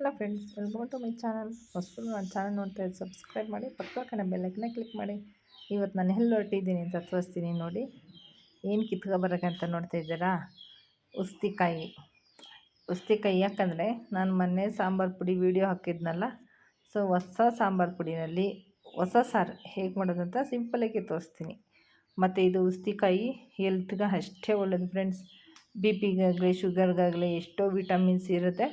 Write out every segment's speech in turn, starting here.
Hello friends welcome to my channel ಹೊಸಬರು ನನ್ನ channel ನೋಡ್ತಾ ಇದ್ದು ಸಬ್ಸ್ಕ್ರೈಬ್ ಮಾಡಿ ಪಕ್ಕ ಕಣ ಬೆಲ್ಲೈಕನ್ನ ಕ್ಲಿಕ್ ಮಾಡಿ. ಇವತ್ತು ನಾನು ಎಲ್ಲಿ ಹೊರಟಿದ್ದೀನಿ ಅಂತ ತೋರಿಸ್ತೀನಿ ನೋಡಿ. ಏನು ಕಿತ್ಕೊ ಬರೋಕ್ಕಂತ ನೋಡ್ತಾ ಇದ್ದೀರಾ? ಉಸ್ತಿಕಾಯಿ. ಉಸ್ತಿಕಾಯಿ ಯಾಕಂದರೆ ನಾನು ಮೊನ್ನೆ ಸಾಂಬಾರು ಪುಡಿ ವೀಡಿಯೋ ಹಾಕಿದ್ನಲ್ಲ ಸೊ ಹೊಸ ಸಾಂಬಾರು ಪುಡಿನಲ್ಲಿ ಹೊಸ ಸಾರು ಹೇಗೆ ಮಾಡೋದಂತ ಸಿಂಪಲಾಗಿ ತೋರಿಸ್ತೀನಿ. ಮತ್ತು ಇದು ಉಸ್ತಿಕಾಯಿ ಹೆಲ್ತ್ಗೆ ಅಷ್ಟೇ ಒಳ್ಳೆಯದು ಫ್ರೆಂಡ್ಸ್ ಬಿ ಪಿಗಾಗಲಿ ಶುಗರ್ಗಾಗಲಿ ಎಷ್ಟೋ ವಿಟಮಿನ್ಸ್ ಇರುತ್ತೆ.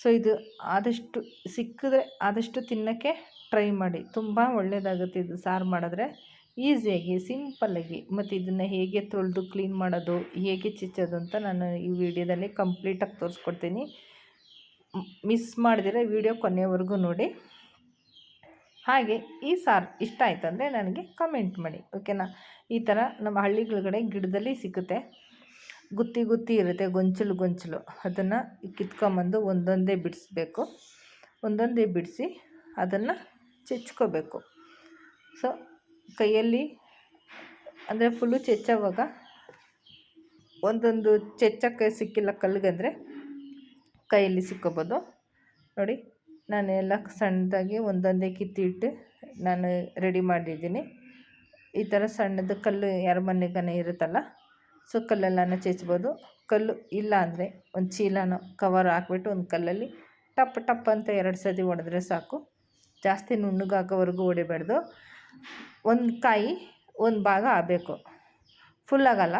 ಸೊ ಇದು ಆದಷ್ಟು ಸಿಕ್ಕಿದ್ರೆ ಆದಷ್ಟು ತಿನ್ನೋಕ್ಕೆ ಟ್ರೈ ಮಾಡಿ. ತುಂಬ ಒಳ್ಳೆಯದಾಗುತ್ತೆ ಇದು ಸಾರು ಮಾಡಿದ್ರೆ. ಈಸಿಯಾಗಿ ಸಿಂಪಲ್ಲಾಗಿ ಮತ್ತು ಇದನ್ನು ಹೇಗೆ ತೊಳೆದು ಕ್ಲೀನ್ ಮಾಡೋದು, ಹೇಗೆ ಚಿಚ್ಚೋದು ಅಂತ ನಾನು ಈ ವಿಡಿಯೋದಲ್ಲಿ ಕಂಪ್ಲೀಟಾಗಿ ತೋರಿಸ್ಕೊಡ್ತೀನಿ. ಮಿಸ್ ಮಾಡಿದರೆ ವಿಡಿಯೋ ಕೊನೆಯವರೆಗೂ ನೋಡಿ. ಹಾಗೆ ಈ ಸಾರು ಇಷ್ಟ ಆಯ್ತಂದರೆ ನನಗೆ ಕಮೆಂಟ್ ಮಾಡಿ ಓಕೆನಾ ಈ ಥರ ನಮ್ಮ ಹಳ್ಳಿಗಳಗಡೆ ಗಿಡದಲ್ಲಿ ಸಿಗುತ್ತೆ ಗುತ್ತಿ ಗುತ್ತಿ ಇರುತ್ತೆ, ಗೊಂಚಲು ಗೊಂಚಲು. ಅದನ್ನು ಕಿತ್ಕೊಂಬಂದು ಒಂದೊಂದೇ ಬಿಡಿಸ್ಬೇಕು. ಒಂದೊಂದೇ ಬಿಡಿಸಿ ಅದನ್ನು ಚೆಚ್ಕೋಬೇಕು. ಸೊ ಕೈಯಲ್ಲಿ ಅಂದರೆ ಫುಲ್ಲು ಚೆಚ್ಚೋವಾಗ ಒಂದೊಂದು ಚೆಚ್ಚಕ್ಕೆ ಸಿಕ್ಕಿಲ್ಲ ಕಲ್ಗಂದರೆ ಕೈಯಲ್ಲಿ ಸಿಕ್ಕೋಬೋದು. ನೋಡಿ ನಾನು ಎಲ್ಲ ಸಣ್ಣದಾಗಿ ಒಂದೊಂದೇ ಕಿತ್ತಿಟ್ಟು ನಾನು ರೆಡಿ ಮಾಡಿದ್ದೀನಿ. ಈ ಥರ ಸಣ್ಣದು ಕಲ್ಲು ಯಾರ ಮನೆಗನೆ ಇರುತ್ತಲ್ಲ ಸೊ, ಕಲ್ಲಲ್ಲಾನ ಚೇಚ್ಬೋದು. ಕಲ್ಲು ಇಲ್ಲ ಅಂದರೆ ಒಂದು ಚೀಲನೋ ಕವರ್ ಹಾಕ್ಬಿಟ್ಟು ಒಂದು ಕಲ್ಲಲ್ಲಿ ಟಪ್ ಟಪ್ ಅಂತ ಎರಡು ಸತಿ ಹೊಡೆದ್ರೆ ಸಾಕು. ಜಾಸ್ತಿ ನುಣ್ಣಗಾಕೋವರೆಗೂ ಹೊಡಿಬಾರ್ದು ಒಂದು ಕಾಯಿ ಒಂದು ಭಾಗ ಆಗಬೇಕು. ಫುಲ್ ಆಗಲ್ಲ.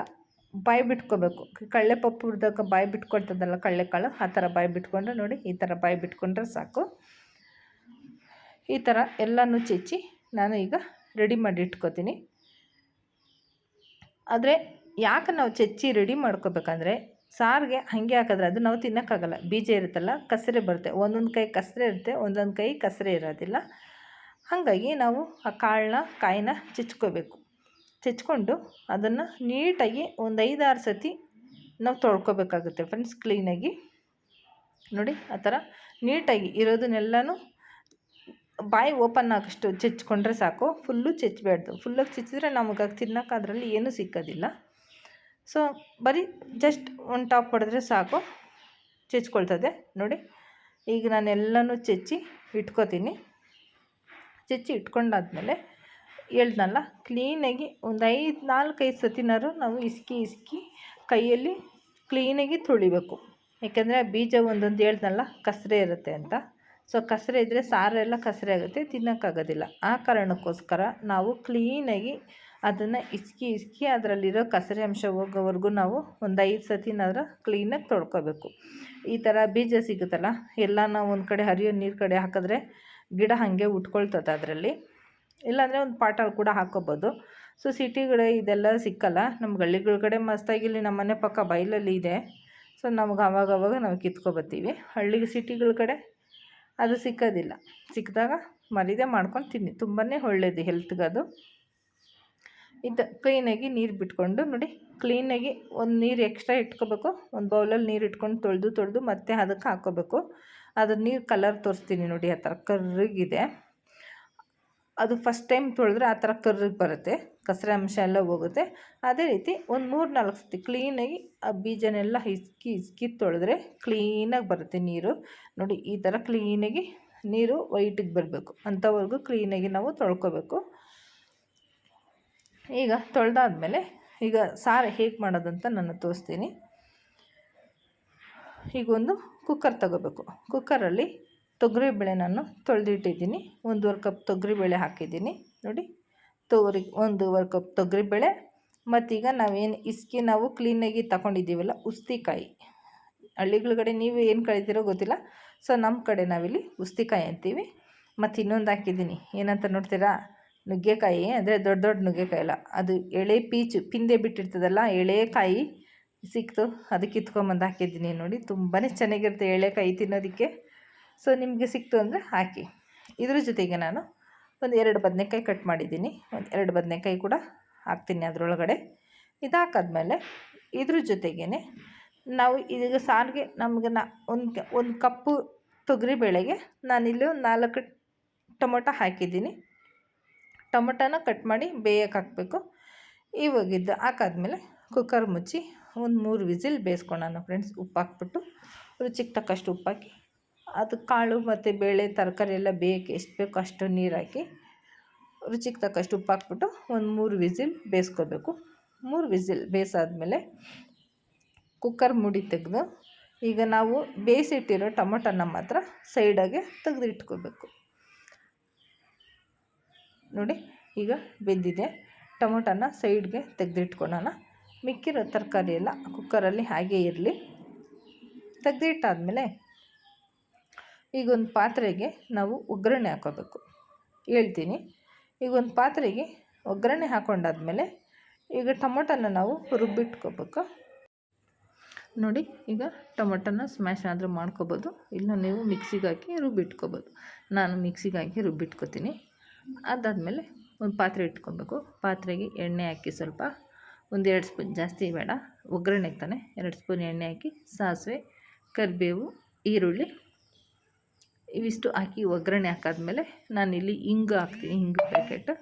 ಬಾಯಿ ಬಿಟ್ಕೋಬೇಕು. ಕಳ್ಳೆ ಪಪ್ಪು ಹಿಡ್ದಾಗ ಬಾಯಿ ಬಿಟ್ಕೊಳ್ತದಲ್ಲ ಕಳ್ಳೆಕಾಳು ಆ ಥರ ಬಾಯಿ ಬಿಟ್ಕೊಂಡ್ರೆ ನೋಡಿ, ಈ ಥರ ಬಾಯಿ ಬಿಟ್ಕೊಂಡ್ರೆ ಸಾಕು. ಈ ಥರ ಎಲ್ಲನೂ ಚೆಚ್ಚಿ ನಾನು ಈಗ ರೆಡಿ ಮಾಡಿ ಇಟ್ಕೋತೀನಿ. ಆದರೆ ಯಾಕೆ ನಾವು ಚಚ್ಚಿ ರೆಡಿ ಮಾಡ್ಕೋಬೇಕಂದ್ರೆ ಸಾರಿಗೆ ಹಾಗೆ ಹಾಕಿದ್ರೆ ಅದು ನಾವು ತಿನ್ನೋಕ್ಕಾಗಲ್ಲ. ಬೀಜ ಇರುತ್ತಲ್ಲ, ಕಸರೆ ಬರುತ್ತೆ. ಒಂದೊಂದು ಕೈ ಕಸರೆ ಇರುತ್ತೆ, ಒಂದೊಂದು ಕೈ ಕಸರೆ ಇರೋದಿಲ್ಲ. ಹಾಗಾಗಿ ನಾವು ಆ ಕಾಳನ್ನ, ಕಾಯಿನ ಚಚ್ಕೋಬೇಕು. ಚಚ್ಕೊಂಡು ಅದನ್ನು ನೀಟಾಗಿ ಒಂದು ಐದಾರು ಸತಿ ನಾವು ತೊಳ್ಕೊಬೇಕಾಗುತ್ತೆ ಫ್ರೆಂಡ್ಸ್ ಕ್ಲೀನಾಗಿ ನೋಡಿ, ಆ ಥರ ನೀಟಾಗಿ ಇರೋದನ್ನೆಲ್ಲನೂ ಬಾಯಿ ಓಪನ್ ಆಗೋಷ್ಟು ಚಚ್ಕೊಂಡ್ರೆ ಸಾಕು. ಫುಲ್ಲು ಚಚ್ಚಬಾರ್ದು ಫುಲ್ಲಾಗಿ ಚಿಚ್ಚಿದ್ರೆ ನಮಗೆ ತಿನ್ನೋಕೆ ಅದರಲ್ಲಿ ಏನೂ ಸಿಕ್ಕೋದಿಲ್ಲ. ಸೊ ಬರೀ ಜಸ್ಟ್ ಒಂದು ಟಾಪ್ ಹೊಡೆದ್ರೆ ಸಾಕು. ಚೆಚ್ಕೊಳ್ತದೆ. ನೋಡಿ, ಈಗ ನಾನೆಲ್ಲನೂ ಚೆಚ್ಚಿ ಇಟ್ಕೋತೀನಿ. ಚೆಚ್ಚಿ ಇಟ್ಕೊಂಡಾದ್ಮೇಲೆ ಹೇಳ್ದಲ್ಲ ಕ್ಲೀನಾಗಿ ಒಂದು ಐದು ನಾಲ್ಕೈದು ಸತಿನಾರು ನಾವು ಇಸ್ಕಿ ಇಸ್ಕಿ ಕೈಯಲ್ಲಿ ಕ್ಲೀನಾಗಿ ತುಳಿಬೇಕು. ಯಾಕೆಂದರೆ ಬೀಜ ಒಂದೊಂದು ಹೇಳ್ದಲ್ಲ, ಕಸರೆ ಇರುತ್ತೆ ಅಂತ. ಸೊ ಕಸರೆ ಇದ್ದರೆ ಸಾರೆಲ್ಲ ಕಸರೆ ಆಗುತ್ತೆ, ತಿನ್ನೋಕ್ಕಾಗೋದಿಲ್ಲ. ಆ ಕಾರಣಕ್ಕೋಸ್ಕರ ನಾವು ಕ್ಲೀನಾಗಿ ಅದನ್ನು ಇಸ್ಕಿ ಇಸ್ಕಿ ಅದರಲ್ಲಿರೋ ಕಸರಿ ಅಂಶ ಹೋಗೋವರೆಗೂ ನಾವು ಒಂದು ಐದು ಸತಿನಾದ್ರೂ ಕ್ಲೀನಾಗಿ ತೊಳ್ಕೊಬೇಕು. ಈ ಥರ ಬೀಜ ಸಿಗುತ್ತಲ್ಲ ಎಲ್ಲ ನಾವು ಒಂದು ಕಡೆ ಹರಿಯೋ ನೀರು ಕಡೆ ಹಾಕಿದ್ರೆ ಗಿಡ ಹಾಗೆ ಉಟ್ಕೊಳ್ತದೆ ಅದರಲ್ಲಿ. ಇಲ್ಲಾಂದರೆ ಒಂದು ಪಾಟಲ್ಲಿ ಕೂಡ ಹಾಕೋಬೋದು. ಸೊ ಸಿಟಿಗಳ ಇದೆಲ್ಲ ಸಿಕ್ಕಲ್ಲ ನಮ್ಮ ಹಳ್ಳಿಗಳ ಕಡೆ ಮಸ್ತಾಗಿ ಇಲ್ಲಿ ನಮ್ಮ ಮನೆ ಪಕ್ಕ ಬಯಲಲ್ಲಿ ಇದೆ. ಸೊ ನಮ್ಗೆ ಅವಾಗ ಅವಾಗ ನಾವು ಕಿತ್ಕೊಬತ್ತೀವಿ. ಹಳ್ಳಿಗೆ ಸಿಟಿಗಳ ಕಡೆ ಅದು ಸಿಕ್ಕೋದಿಲ್ಲ. ಸಿಕ್ಕಿದಾಗ ಮರಿದೇ ಮಾಡ್ಕೊಂಡು ತಿನ್ನಿ. ತುಂಬಾ ಒಳ್ಳೇದು ಹೆಲ್ತ್ಗೆ ಅದು. ಇದು ಕ್ಲೀನಾಗಿ ನೀರು ಬಿಟ್ಕೊಂಡು ನೋಡಿ ಕ್ಲೀನಾಗಿ ಒಂದು ನೀರು ಎಕ್ಸ್ಟ್ರಾ ಇಟ್ಕೋಬೇಕು. ಒಂದು ಬೌಲಲ್ಲಿ ನೀರು ಇಟ್ಕೊಂಡು ತೊಳೆದು ತೊಳೆದು ಮತ್ತೆ ಅದಕ್ಕೆ ಹಾಕೋಬೇಕು. ಅದ್ರ ನೀರು ಕಲರ್ ತೋರಿಸ್ತೀನಿ ನೋಡಿ, ಆ ಥರ ಕರ್ರಿಗಿದೆ. ಅದು ಫಸ್ಟ್ ಟೈಮ್ ತೊಳೆದ್ರೆ ಆ ಥರ ಕರ್ರಿಗೆ ಬರುತ್ತೆ, ಕಸರೆ ಅಂಶ ಎಲ್ಲ ಹೋಗುತ್ತೆ. ಅದೇ ರೀತಿ ಒಂದು ಮೂರು ನಾಲ್ಕು ಸತಿ ಕ್ಲೀನಾಗಿ ಆ ಬೀಜನೆಲ್ಲ ಹಿಸ್ಕಿ ಹಿಸ್ಕಿ ತೊಳೆದ್ರೆ ಕ್ಲೀನಾಗಿ ಬರುತ್ತೆ ನೀರು. ನೋಡಿ, ಈ ಥರ ಕ್ಲೀನಾಗಿ ನೀರು ವೈಟಿಗೆ ಬರಬೇಕು. ಅಂಥವರೆಗೂ ಕ್ಲೀನಾಗಿ ನಾವು ತೊಳ್ಕೊಬೇಕು. ಈಗ ತೊಳೆದಾದ್ಮೇಲೆ ಈಗ ಸಾರು ಹೇಗೆ ಮಾಡೋದಂತ ನಾನು ತೋರಿಸ್ತೀನಿ. ಈಗ ಒಂದು ಕುಕ್ಕರ್ ತಗೋಬೇಕು ಕುಕ್ಕರಲ್ಲಿ ತೊಗರಿಬೇಳೆ ನಾನು ತೊಳೆದಿಟ್ಟಿದ್ದೀನಿ. ಒಂದೂವರೆ ಕಪ್ ತೊಗರಿಬೇಳೆ ಹಾಕಿದ್ದೀನಿ. ನೋಡಿ, ತೊಗರಿ, ಒಂದೂವರೆ ಕಪ್ ತೊಗರಿಬೇಳೆ ಮತ್ತೀಗ ನಾವೇನು ಇಸ್ಕಿ ನಾವು ಕ್ಲೀನಾಗಿ ತಗೊಂಡಿದ್ದೀವಲ್ಲ, ಉಸ್ತಿಕಾಯಿ. ಹಳ್ಳಿಗಳ ನೀವು ಏನು ಕಳಿತೀರೋ ಗೊತ್ತಿಲ್ಲ. ಸೊ ನಮ್ಮ ಕಡೆ ನಾವಿಲ್ಲಿ ಉಸ್ತಿಕಾಯಿ ಅಂತೀವಿ. ಮತ್ತು ಇನ್ನೊಂದು ಹಾಕಿದ್ದೀನಿ. ಏನಂತ ನೋಡ್ತೀರಾ? ನುಗ್ಗೆಕಾಯಿ ಅಂದರೆ ದೊಡ್ಡ ದೊಡ್ಡ ನುಗ್ಗೆಕಾಯಿ ಅಲ್ಲ ಅದು ಎಳೆ ಪೀಚು, ಪಿಂದೆ ಬಿಟ್ಟಿರ್ತದಲ್ಲ, ಎಳೆಕಾಯಿ ಸಿಕ್ತು. ಅದಕ್ಕೆ ಕಿತ್ಕೊಂಬಂದು ಹಾಕಿದ್ದೀನಿ ನೋಡಿ. ತುಂಬಾ ಚೆನ್ನಾಗಿರುತ್ತೆ ಎಳೆಕಾಯಿ ತಿನ್ನೋದಕ್ಕೆ. ಸೊ ನಿಮಗೆ ಸಿಕ್ತು ಅಂದರೆ ಹಾಕಿ. ಇದ್ರ ಜೊತೆಗೆ ನಾನು ಒಂದು ಎರಡು ಬದನೆಕಾಯಿ ಕಟ್ ಮಾಡಿದ್ದೀನಿ. ಒಂದು ಎರಡು ಬದನೆಕಾಯಿ ಕೂಡ ಹಾಕ್ತೀನಿ ಅದರೊಳಗಡೆ. ಇದಾಕಾದ್ಮೇಲೆ ಇದ್ರ ಜೊತೆಗೇ ನಾವು ಈಗ ಸಾರಿಗೆ ನಮ್ಗೆ ನಾ ಒಂದು ಒಂದು ಕಪ್ಪು ತೊಗರಿಬೇಳೆಗೆ ನಾನಿಲ್ಲಿ ಒಂದು ನಾಲ್ಕು ಟೊಮೊಟೊ ಹಾಕಿದ್ದೀನಿ. ಟೊಮೊಟೊನ ಕಟ್ ಮಾಡಿ ಬೇಯಕ್ಕೆ ಹಾಕಬೇಕು. ಇವಾಗಿದ್ದು ಹಾಕಾದ್ಮೇಲೆ ಕುಕ್ಕರ್ ಮುಚ್ಚಿ ಒಂದು ಮೂರು ವಿಸಿಲ್ ಬೇಯಿಸ್ಕೊಳ್ಳೋಣ ಫ್ರೆಂಡ್ಸ್ ಉಪ್ಪು ಹಾಕ್ಬಿಟ್ಟು ರುಚಿಗೆ ತಕ್ಕಷ್ಟು ಉಪ್ಪಾಕಿ ಅದು ಕಾಳು ಮತ್ತು ಬೇಳೆ, ತರಕಾರಿ ಎಲ್ಲ ಬೇಯಕ್ಕೆ ಎಷ್ಟು ಬೇಕೋ ಅಷ್ಟು ನೀರು ಹಾಕಿ ರುಚಿಗೆ ತಕ್ಕಷ್ಟು ಉಪ್ಪು ಹಾಕ್ಬಿಟ್ಟು ಒಂದು ಮೂರು ವಿಸಿಲ್ ಬೇಯಿಸ್ಕೋಬೇಕು. ಮೂರು ವಿಸಿಲ್ ಬೇಯಿಸಾದ್ಮೇಲೆ ಕುಕ್ಕರ್ ಮುಡಿ ತೆಗೆದು ಈಗ ನಾವು ಬೇಯಿಸಿಟ್ಟಿರೋ ಟೊಮೊಟೊನ ಮಾತ್ರ ಸೈಡಾಗೆ ತೆಗೆದಿಟ್ಕೋಬೇಕು. ನೋಡಿ ಈಗ ಬೆಂದಿದೆ. ಟೊಮೊಟೊನ ಸೈಡ್ಗೆ ತೆಗೆದಿಟ್ಕೊಳ್ಳೋಣ. ಮಿಕ್ಕಿರೋ ತರಕಾರಿ ಎಲ್ಲ ಕುಕ್ಕರಲ್ಲಿ ಹಾಗೇ ಇರಲಿ. ತೆಗೆದಿಟ್ಟಾದಮೇಲೆ ಈಗ ಒಂದು ಪಾತ್ರೆಗೆ ನಾವು ಒಗ್ಗರಣೆ ಹಾಕೋಬೇಕು. ಹೇಳ್ತೀನಿ. ಈಗ ಒಂದು ಪಾತ್ರೆಗೆ ಒಗ್ಗರಣೆ ಹಾಕೊಂಡಾದ್ಮೇಲೆ ಈಗ ಟೊಮೊಟೊನ ನಾವು ರುಬ್ಬಿಟ್ಕೋಬೇಕು. ನೋಡಿ, ಈಗ ಟೊಮೊಟೊನ ಸ್ಮ್ಯಾಶ್ ಆದರೂ ಮಾಡ್ಕೋಬೋದು. ಇಲ್ಲ ನೀವು ಮಿಕ್ಸಿಗೆ ಹಾಕಿ ರುಬ್ಬಿಟ್ಕೋಬೋದು. ನಾನು ಮಿಕ್ಸಿಗೆ ಹಾಕಿ ರುಬ್ಬಿಟ್ಕೋತೀನಿ. ಅದಾದಮೇಲೆ ಒಂದು ಪಾತ್ರೆ ಇಟ್ಕೊಬೇಕು. ಪಾತ್ರೆಗೆ ಎಣ್ಣೆ ಹಾಕಿ ಸ್ವಲ್ಪ ಒಂದೆರಡು ಸ್ಪೂನ್, ಜಾಸ್ತಿ ಬೇಡ, ಒಗ್ಗರಣೆಗೆ ತಾನೆ ಎರಡು ಸ್ಪೂನ್ ಎಣ್ಣೆ ಹಾಕಿ, ಸಾಸಿವೆ, ಕರಿಬೇವು, ಈರುಳ್ಳಿ ಇವಿಷ್ಟು ಹಾಕಿ ಒಗ್ಗರಣೆ ಹಾಕಾದ್ಮೇಲೆ ನಾನಿಲ್ಲಿ ಹಿಂಗು ಹಾಕ್ತೀನಿ ಹಿಂಗು ಪ್ಯಾಕೆಟ್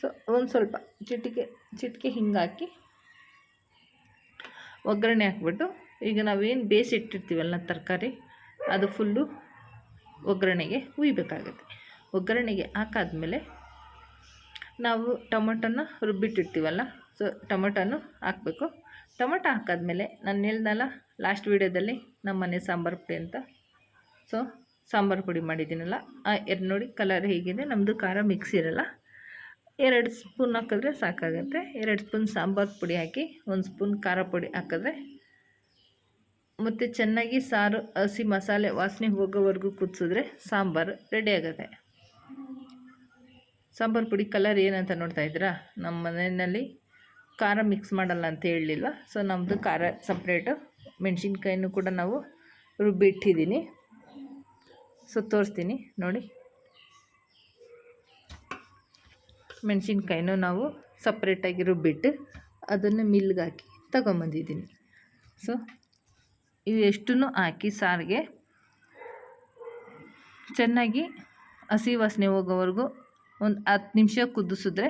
ಸೊ ಒಂದು ಸ್ವಲ್ಪ ಚಿಟಿಕೆ ಚಿಟಿಕೆ ಹಿಂಗೆ ಹಾಕಿ ಒಗ್ಗರಣೆ ಹಾಕ್ಬಿಟ್ಟು ಈಗ ನಾವೇನು ಬೇಯಿಸಿಟ್ಟಿರ್ತೀವಲ್ಲ ತರಕಾರಿ, ಅದು ಫುಲ್ಲು ಒಗ್ಗರಣೆಗೆ ಹುಯ್ಬೇಕಾಗುತ್ತೆ. ಒಗ್ಗರಣೆಗೆ ಹಾಕಾದ್ಮೇಲೆ ನಾವು ಟೊಮೊಟೊನ ರುಬ್ಬಿಟ್ಟಿರ್ತೀವಲ್ಲ, ಸೊ ಟೊಮೊಟೊನು ಹಾಕಬೇಕು. ಟೊಮೊಟೊ ಹಾಕಾದ್ಮೇಲೆ ನಾನು ಹೇಳ್ದಲ್ಲ, ಲಾಸ್ಟ್ ವೀಡಿಯೋದಲ್ಲಿ ನಮ್ಮ ಮನೆ ಸಾಂಬಾರು ಪುಡಿ ಅಂತ. ಸೊ ಸಾಂಬಾರು ಪುಡಿ ಮಾಡಿದ್ದೀನಲ್ಲ ಎರಡು ನೋಡಿ ಕಲರ್ ಹೇಗಿದೆ ನಮ್ಮದು ಖಾರ ಮಿಕ್ಸ್ ಇರಲ್ಲ. ಎರಡು ಸ್ಪೂನ್ ಹಾಕಿದ್ರೆ ಸಾಕಾಗುತ್ತೆ. ಎರಡು ಸ್ಪೂನ್ ಸಾಂಬಾರು ಪುಡಿ ಹಾಕಿ, ಒಂದು ಸ್ಪೂನ್ ಖಾರ ಪುಡಿ ಹಾಕಿದ್ರೆ ಮತ್ತು ಚೆನ್ನಾಗಿ ಸಾರು, ಹಸಿ ಮಸಾಲೆ ವಾಸನೆ ಹೋಗೋವರೆಗೂ ಕುದಿಸಿದ್ರೆ ಸಾಂಬಾರು ರೆಡಿ ಆಗುತ್ತೆ. ಸಾಂಬಾರು ಪುಡಿ ಕಲರ್ ಏನಂತ ನೋಡ್ತಾ ಇದ್ದೀರಾ? ನಮ್ಮ ಮನೆಯಲ್ಲಿ ಖಾರ ಮಿಕ್ಸ್ ಮಾಡಲ್ಲ ಅಂತ ಹೇಳಲಿಲ್ಲ. ಸೊ ನಮ್ಮದು ಖಾರ ಸಪ್ರೇಟು ಮೆಣಸಿನ್ಕಾಯಿನೂ ಕೂಡ ನಾವು ರುಬ್ಬಿಟ್ಟಿದ್ದೀನಿ ಸೊ ತೋರಿಸ್ತೀನಿ ನೋಡಿ. ಮೆಣಸಿನ್ಕಾಯಿನೂ ನಾವು ಸಪ್ರೇಟಾಗಿ ರುಬ್ಬಿಟ್ಟು ಅದನ್ನು ಮಿಲ್ಗೆ ಹಾಕಿ ತಗೊಂಬಂದಿದ್ದೀನಿ. ಸೊ ಇವೆಷ್ಟು ಹಾಕಿ ಸಾರಿಗೆ ಚೆನ್ನಾಗಿ ಹಸಿ ವಾಸನೆ ಹೋಗೋವರೆಗೂ ಒಂದು ಹತ್ತು ನಿಮಿಷ ಕುದಿಸಿದ್ರೆ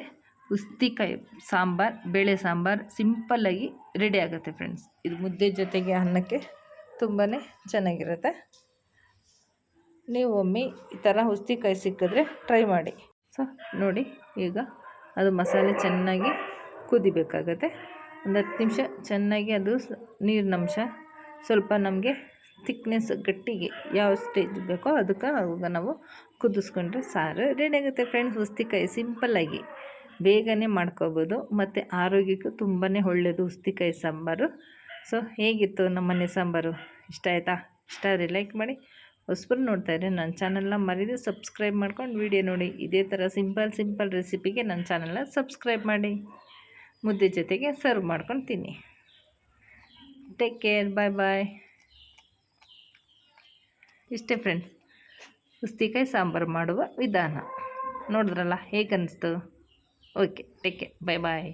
ಉಸ್ತಿಕಾಯಿ ಸಾಂಬಾರು, ಬೇಳೆ ಸಾಂಬಾರು ಸಿಂಪಲ್ಲಾಗಿ ರೆಡಿ ಆಗುತ್ತೆ ಫ್ರೆಂಡ್ಸ್ ಇದು ಮುದ್ದೆ ಜೊತೆಗೆ ಅನ್ನಕ್ಕೆ ತುಂಬಾ ಚೆನ್ನಾಗಿರುತ್ತೆ. ನೀವು ಒಮ್ಮೆ ಈ ಥರ ಉಸ್ತಿಕಾಯಿ ಸಿಕ್ಕಿದ್ರೆ ಟ್ರೈ ಮಾಡಿ. ಸೊ ನೋಡಿ, ಈಗ ಅದು ಮಸಾಲೆ ಚೆನ್ನಾಗಿ ಕುದಿಬೇಕಾಗತ್ತೆ. ಒಂದು ಹತ್ತು ನಿಮಿಷ ಚೆನ್ನಾಗಿ ಅದು ನೀರಿನಂಶ ಸ್ವಲ್ಪ ನಮಗೆ ತಿಕ್ನೆಸ್ ಗಟ್ಟಿಗೆ ಯಾವ ಸ್ಟೇಜ್ ಬೇಕೋ ಅದಕ್ಕೆ ಅವಾಗ ನಾವು ಕುದಿಸ್ಕೊಂಡ್ರೆ ಸಾರು ರೆಡಿ ಆಗುತ್ತೆ ಫ್ರೆಂಡ್ಸ್ ಉಸ್ತಿಕಾಯಿ ಸಿಂಪಲ್ಲಾಗಿ ಬೇಗನೆ ಮಾಡ್ಕೋಬೋದು. ಮತ್ತು ಆರೋಗ್ಯಕ್ಕೂ ತುಂಬಾ ಒಳ್ಳೆಯದು ಉಸ್ತಿಕಾಯಿ ಸಾಂಬಾರು. ಸೊ ಹೇಗಿತ್ತು ನಮ್ಮನೆ ಸಾಂಬಾರು? ಇಷ್ಟ ಆಯಿತಾ? ಇಷ್ಟ ಆದರೆ ಲೈಕ್ ಮಾಡಿ. ಹೊಸಬರು ನೋಡ್ತಾ ಇದ್ರೆ ನನ್ನ ಚಾನಲ್ನ ಮರಿದು ಸಬ್ಸ್ಕ್ರೈಬ್ ಮಾಡ್ಕೊಂಡು ವಿಡಿಯೋ ನೋಡಿ. ಇದೇ ಥರ ಸಿಂಪಲ್ ಸಿಂಪಲ್ ರೆಸಿಪಿಗೆ ನನ್ನ ಚಾನಲ್ನ ಸಬ್ಸ್ಕ್ರೈಬ್ ಮಾಡಿ. ಮುದ್ದೆ ಜೊತೆಗೆ ಸರ್ವ್ ಮಾಡ್ಕೊಂಡು ತಿನ್ನಿ. ಟೇಕ್ ಕೇರ್ ಬಾಯ್ ಬಾಯ್ ಇಷ್ಟೇ ಫ್ರೆಂಡ್ಸ್ ಉಸ್ತಿಕಾಯಿ ಸಾಂಬಾರು ಮಾಡುವ ವಿಧಾನ. ನೋಡಿದ್ರಲ್ಲ ಹೇಗೆ okay take care bye bye